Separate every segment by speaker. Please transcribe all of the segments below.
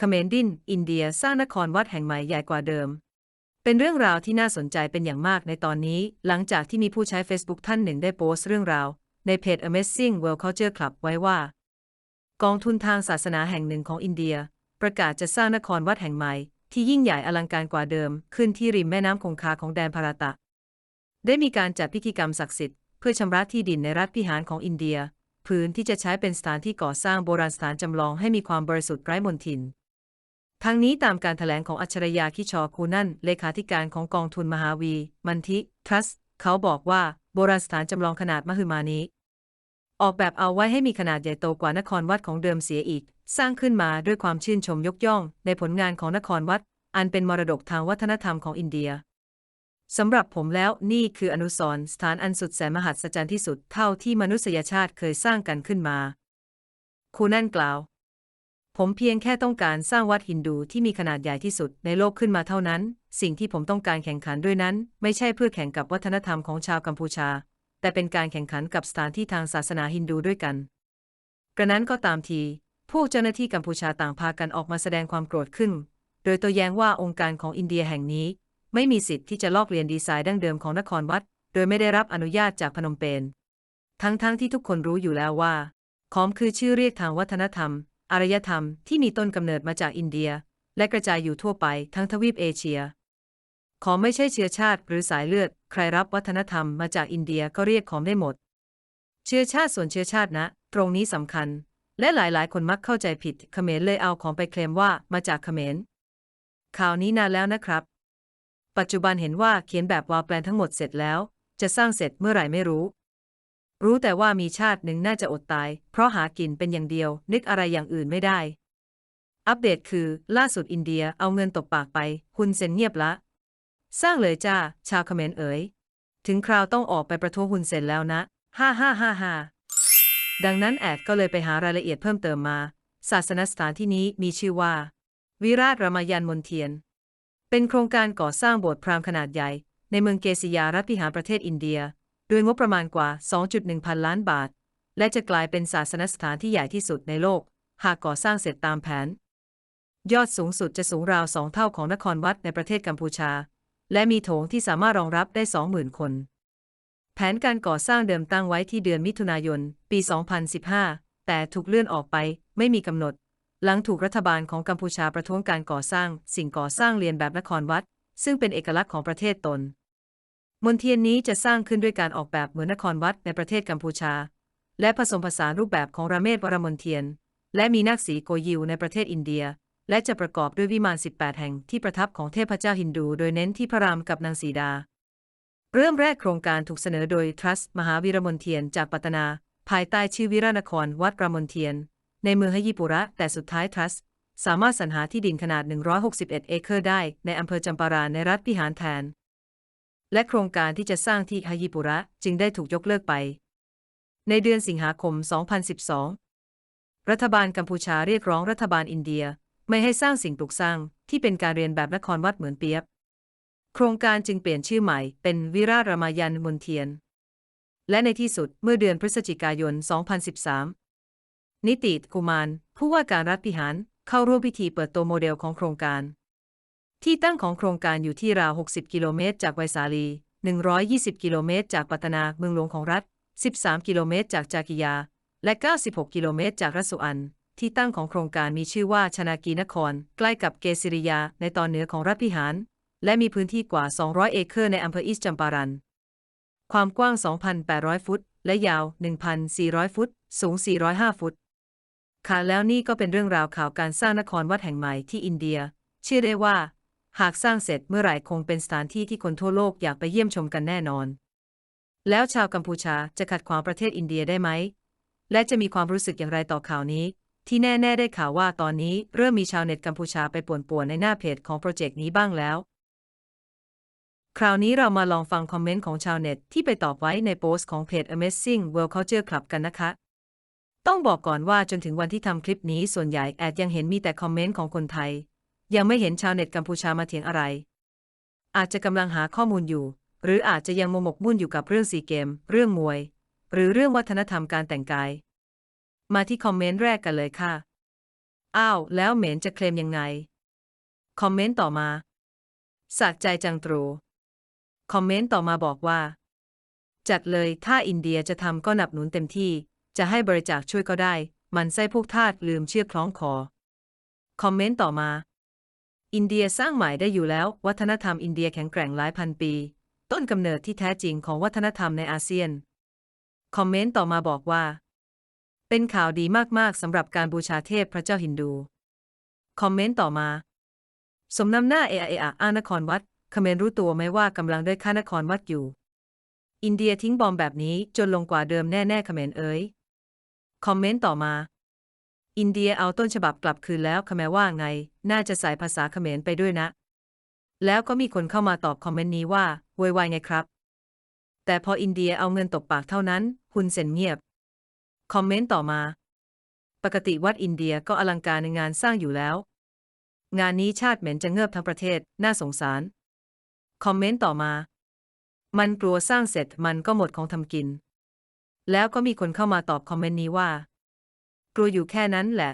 Speaker 1: เขมรดิน อินเดียสร้างนครวัดแห่งใหม่ใหญ่กว่าเดิม เป็นเรื่องราวที่น่าสนใจเป็นอย่างมากในตอนนี้ หลังจากที่มีผู้ใช้ Facebook ท่านหนึ่งได้โพสต์เรื่องราว ในเพจ Amazing World Culture Club ไว้ว่า กองทุนทางศาสนาแห่งหนึ่งของอินเดีย ประกาศจะสร้างนครวัดแห่งใหม่ ที่ยิ่งใหญ่อลังการกว่าเดิม ขึ้นที่ริมแม่น้ำคงคาของแดนพาราตะ ได้มีการจัดพิธีกรรมศักดิ์สิทธิ์เพื่อชำระที่ดินในรัฐพิหารของอินเดีย พื้นที่จะใช้เป็นสถานที่ก่อสร้างโบราณสถานจำลองให้มีความบริสุทธิ์ไร้มลทิน ทั้งนี้ตามการถแถลงของอัจฉริยาคิชอคูนันเลขาธิการของกองทุนมหาวี มันทิ ทรัส เขาบอกว่าโบราณสถานจำลองขนาดมหึมานี้ ออกแบบเอาไว้ให้มีขนาดใหญ่โตกว่านครวัดของเดิมเสียอีก สร้างขึ้นมาด้วยความชื่นชมยกย่อง ในผลงานของนครวัด อันเป็นมรดกทางวัฒนธรรมของอินเดียสำหรับผมแล้วนี่คืออนุสรณ์สถานอันสุดแสนมหัศจรรย์ที่สุดเท่าที่มนุษยชาติเคยสร้างกันขึ้นมาคูนันกล่าว ผมเพียงแค่ต้องการสร้างวัดฮินดูที่มีขนาดใหญ่ที่สุดในโลกขึ้นมาเท่านั้น สิ่งที่ผมต้องการแข่งขันด้วยนั้น ไม่ใช่เพื่อแข่งกับวัฒนธรรมของชาวกัมพูชา แต่เป็นการแข่งขันกับสถานที่ทางศาสนาฮินดูด้วยกัน กระนั้นก็ตามที พวกเจ้าหน้าที่กัมพูชาต่างพากันออกมาแสดงความโกรธขึ้น โดยตัวแย้งว่าองค์การของอินเดียแห่งนี้ ไม่มีสิทธิ์ที่จะลอกเลียนดีไซน์ดั้งเดิมของนครวัด โดยไม่ได้รับอนุญาตจากพนมเปญ ทั้งๆทที่ทุกคนรู้อยู่แล้วว่า ขอมคือชื่อเรียกทางวัฒนธรรม อารยธรรมที่มีต้นกำเนิดมาจากอินเดีย และกระจายอยู่ทั่วไปทั้งทวีปเอเชีย ขอไม่ใช่เชื้อชาติหรือสายเลือด ใครรับวัฒนธรรมมาจากอินเดียก็เรียกขอมได้หมด เชื้อชาติส่วนเชื้อชาตินะ ตรงนี้สำคัญ และหลายๆ คนมักเข้าใจผิดเขมรเลยเอาของไปเคลมว่ามาจากเขมรข่าวนี้นานแล้วนะครับ ปัจจุบันเห็นว่าเขียนแบบวาลแปลนทั้งหมดเสร็จแล้ว จะสร้างเสร็จเมื่อไหร่ไม่รู้ รู้แต่ว่ามีชาติหนึ่งน่าจะอดตาย เพราะหากินเป็นอย่างเดียว นึกอะไรอย่างอื่นไม่ได้ อัปเดตคือ ล่าสุดอินเดียเอาเงินตบปากไปฮุนเซนเงียบละ สร้างเลยจ้า ชาวเขมรเอ๋ย ถึงคราวต้องออกไปประท้วงฮุนเซนแล้วนะฮ่าฮ่าฮ่าฮ่าดังนั้นแอดก็เลยไปหารายละเอียดเพิ่มเติมมา ศาสนสถานที่นี้มีชื่อว่า วิราชรามยันมนเทียน เป็นโครงการก่อสร้างโบสถ์พราหมณ์ขนาดใหญ่ ในเมืองเกษิยารัฐพิหารประเทศอินเดีย โดยงบประมาณกว่า 2.1 พันล้านบาท และจะกลายเป็นศาสนสถานที่ใหญ่ที่สุดในโลก หากก่อสร้างเสร็จตามแผน ยอดสูงสุดจะสูงราวสองเท่าของนครวัดในประเทศกัมพูชา และมีโถงที่สามารถรองรับได้ 20,000 คน แผนการก่อสร้างเดิมตั้งไว้ที่เดือนมิถุนายน ปี 2015 แต่ถูกเลื่อนออกไปไม่มีกำหนด หลังถูกรัฐบาลของกัมพูชาประท้วงการก่อสร้าง สิ่งก่อสร้างเรียนแบบนครวัด ซึ่งเป็นเอกลักษณ์ของประเทศตน มณฑียนนี้จะสร้างขึ้นด้วยการออกแบบเหมือนนครวัดในประเทศกัมพูชา และผสมผสานรูปแบบของราเมศวรมนเทียน และมีนาคสีโกยิวในประเทศอินเดีย และจะประกอบด้วยวิมาน 18 แห่งที่ประทับของเทพเจ้าฮินดู โดยเน้นที่พระรามกับนางสีดา เริ่มแรกโครงการถูกเสนอโดยทรัสต์มหาวีรมนเทียนจากปัตนา ภายใต้ชื่อวิรานครวัดรามนเทียน ในเมืองฮยิปุระ แต่สุดท้ายทรัสต์สามารถสรรหาที่ดินขนาด 161 เอเคอร์ได้ในอำเภอจำปาราในรัฐพิหารแทน และโครงการที่จะสร้างที่ฮยิปุระจึงได้ถูกยกเลิกไป ในเดือนสิงหาคม 2012 รัฐบาลกัมพูชาเรียกร้องรัฐบาลอินเดียไม่ให้สร้างสิ่งปลูกสร้างที่เป็นการเรียนแบบนครวัดเหมือนเปียบ โครงการจึงเปลี่ยนชื่อใหม่เป็นวิรารามายันมุนเทียน และในที่สุดเมื่อเดือนพฤศจิกายน 2013 นิติตกุมาร ผู้ว่าการรัฐพิหารเข้าร่วมพิธีเปิดตัวโมเดลของโครงการ ที่ตั้งของโครงการอยู่ที่ราว 60 กิโลเมตร จากไวสาลี 120 กิโลเมตร จากปัตนาเมืองหลวงของรัฐ 13 กิโลเมตร จากจากิยา และ 96 กิโลเมตร จากรัสุอัน ที่ตั้งของโครงการมีชื่อว่าชนากีนคร ใกล้กับเกศิริยา ในตอนเหนือของรัฐพิหาร และมีพื้นที่กว่า 200 เอเคอร์ในอำเภออิสจัมปารัน ความกว้าง 2,800 ฟุต และยาว 1,400 ฟุต สูง 405 ฟุต ค่ะแล้วนี่ก็เป็นเรื่องราวข่าวการสร้างนครวัดแห่งใหม่ที่อินเดียเชื่อได้ว่า หากสร้างเสร็จเมื่อไหร่คงเป็นสถานที่ที่คนทั่วโลกอยากไปเยี่ยมชมกันแน่นอน แล้วชาวกัมพูชาจะขัดขวางประเทศอินเดียได้ไหม และจะมีความรู้สึกอย่างไรต่อข่าวนี้ ที่แน่ๆได้ข่าวว่าตอนนี้เริ่มมีชาวเน็ตกัมพูชาไปป่วนๆในหน้าเพจของโปรเจกต์นี้บ้างแล้ว คราวนี้เรามาลองฟังคอมเมนต์ของชาวเน็ตที่ไปตอบไว้ในโพสต์ของเพจ Amazing World Culture Club กันนะคะต้องบอกก่อนว่าจนถึงวันที่ทำคลิปนี้ส่วนใหญ่แอดยังเห็นมีแต่คอมเมนต์ของคนไทย ยังไม่เห็นชาวเน็ตกัมพูชามาเถียงอะไร อาจจะกำลังหาข้อมูลอยู่ หรืออาจจะยังมัวหมกมุ่นอยู่กับเรื่องซีเกม เรื่องมวย หรือเรื่องวัฒนธรรมการแต่งกาย มาที่คอมเมนต์แรกกันเลยค่ะ อ้าว แล้วเหม็นจะเคลมยังไง คอมเมนต์ต่อมาสากใจจังตรู คอมเมนต์ต่อมาบอกว่า จัดเลยถ้าอินเดียจะทำก็หนับหนุนเต็มที่ จะให้บริจาคช่วยก็ได้ มันไส้พวกทาสลืมเชือกคล้องคอ คอมเมนต์ต่อมา อินเดียสร้างใหม่ได้อยู่แล้ว วัฒนธรรมอินเดียแข็งแกร่งหลายพันปี ต้นกำเนิดที่แท้จริงของวัฒนธรรมในอาเซียน คอมเมนต์ต่อมาบอกว่า เป็นข่าวดีมากๆสำหรับการบูชาเทพพระเจ้าฮินดู คอมเมนต์ต่อมา สมนำหน้าเอเออะอานครวัดเขมรรู้ตัวไหมว่ากำลังได้ฆ่านครวัดอยู่ อินเดียทิ้งบอมแบบนี้จนลงกว่าเดิมแน่ๆเขมรเอ๋ยคอมเมนต์ต่อมา อินเดียเอาต้นฉบับกลับคืนแล้วเขมว่าไง น่าจะใส่ภาษาเขมรไปด้วยนะ แล้วก็มีคนเข้ามาตอบคอมเมนต์นี้ว่าโวยวายไงครับ แต่พออินเดียเอาเงินตบปากเท่านั้น คุณเซ็นเงียบ คอมเมนต์ต่อมา ปกติวัดอินเดียก็อลังการในงานสร้างอยู่แล้ว งานนี้ชาติเหม็นจะเงือบทั้งประเทศ น่าสงสาร คอมเมนต์ต่อมา มันกลัวสร้างเสร็จมันก็หมดของทำกิน แล้วก็มีคนเข้ามาตอบคอมเมนต์นี้ว่า ลัวอยู่แค่นั้นแหละ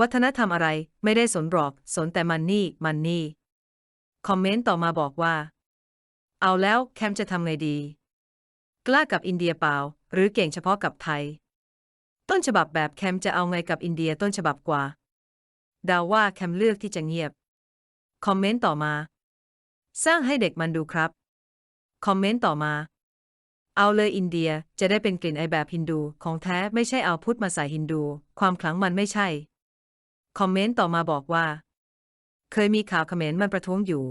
Speaker 1: วัฒนธรรมอะไรไม่ได้สนหรอก สนแต่มันนี่ มันนี่ คอมเมนต์ต่อมาบอกว่า เอาแล้วแคมจะทำไงดี กล้ากับอินเดียเปล่า หรือเก่งเฉพาะกับไทย ต้นฉบับแบบแคมจะเอาไงกับอินเดียต้นฉบับกว่าดาว่าแคมเลือกที่จะเงียบ คอมเมนต์ต่อมา สร้างให้เด็กมันดูครับ คอมเมนต์ต่อมา เอาเลยอินเดียจะได้เป็นกลิ่นไอแบบฮินดู ของแท้ไม่ใช่เอาพุทธมาใส่ฮินดู ความขลังมันไม่ใช่ คอมเมนต์ต่อมาบอกว่า เคยมีข่าวเขมรมันประท้วงอยู่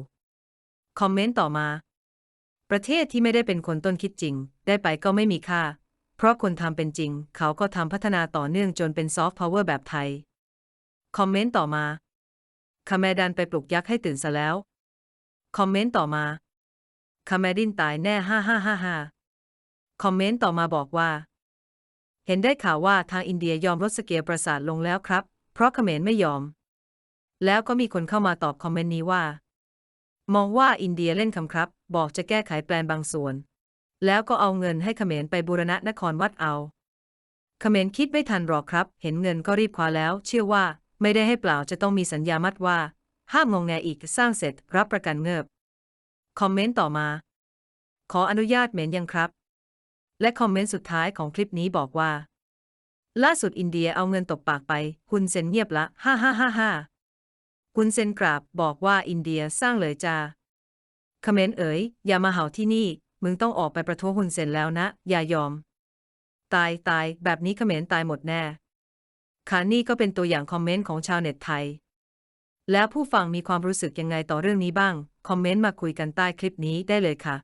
Speaker 1: คอมเมนต์ต่อมา ประเทศที่ไม่ได้เป็นคนต้นคิดจริง ได้ไปก็ไม่มีค่า เพราะคนทำเป็นจริง เขาก็ทำพัฒนาต่อเนื่องจนเป็นซอฟต์พาวเวอร์แบบไทย คอมเมนต์ต่อมาคาแมดันไปปลุกยักษ์ให้ตื่นซะแล้ว คอมเมนต์ต่อมาคาแมดินตายแน่ ฮ่าฮ่าฮ่าฮ่า คอมเมนต์ต่อมาบอกว่า เห็นได้ข่าวว่าทางอินเดียยอมลดสเกลปราสาทลงแล้วครับ เพราะเขมรไม่ยอม แล้วก็มีคนเข้ามาตอบคอมเมนต์นี้ว่า มองว่าอินเดียเล่นคำครับ บอกจะแก้ไขแปลนบางส่วน แล้วก็เอาเงินให้เขมรไปบูรณะนครวัดเอาเขมรคิดไม่ทันหรอกครับ เห็นเงินก็รีบคว้าแล้ว เชื่อว่าไม่ได้ให้เปล่าจะต้องมีสัญญามัดว่า ห้ามงงแงอีกสร้างเสร็จรับประกันเงิบ คอมเมนต์ต่อมา ขออนุญาตเหม็นยังครับ และคอมเมนต์สุดท้ายของคลิปนี้บอกว่า ล่าสุดอินเดียเอาเงินตบปากไป คุณเซนเงียบละ ฮ่าฮ่าฮ่าฮ่าคุณเซนกราบบอกว่าอินเดียสร้างเลยจ้าคอมเขมรเอ๋ย อย่ามาเห่าที่นี่ มึงต้องออกไปประท้วงคุณเซนแล้วนะ อย่ายอม ตายตาย แบบนี้เขมรตายหมดแน่ค่ะนี่ก็เป็นตัวอย่างคอมเมนต์ของชาวเน็ตไทย แล้วผู้ฟังมีความรู้สึกยังไงต่อเรื่องนี้บ้าง คอมเมนต์มาคุยกันใต้คลิปนี้ได้เลยค่ะ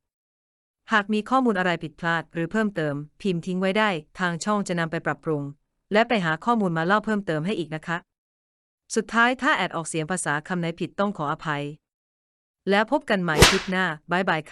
Speaker 1: หากมีข้อมูลอะไรผิดพลาดหรือเพิ่มเติม พิมพ์ทิ้งไว้ได้ ทางช่องจะนำไปปรับปรุง และไปหาข้อมูลมาเล่าเพิ่มเติมให้อีกนะคะ สุดท้ายถ้าแอดออกเสียงภาษาคำไหนผิดต้องขออภัย แล้วพบกันใหม่คลิปหน้าบายบายค่ะ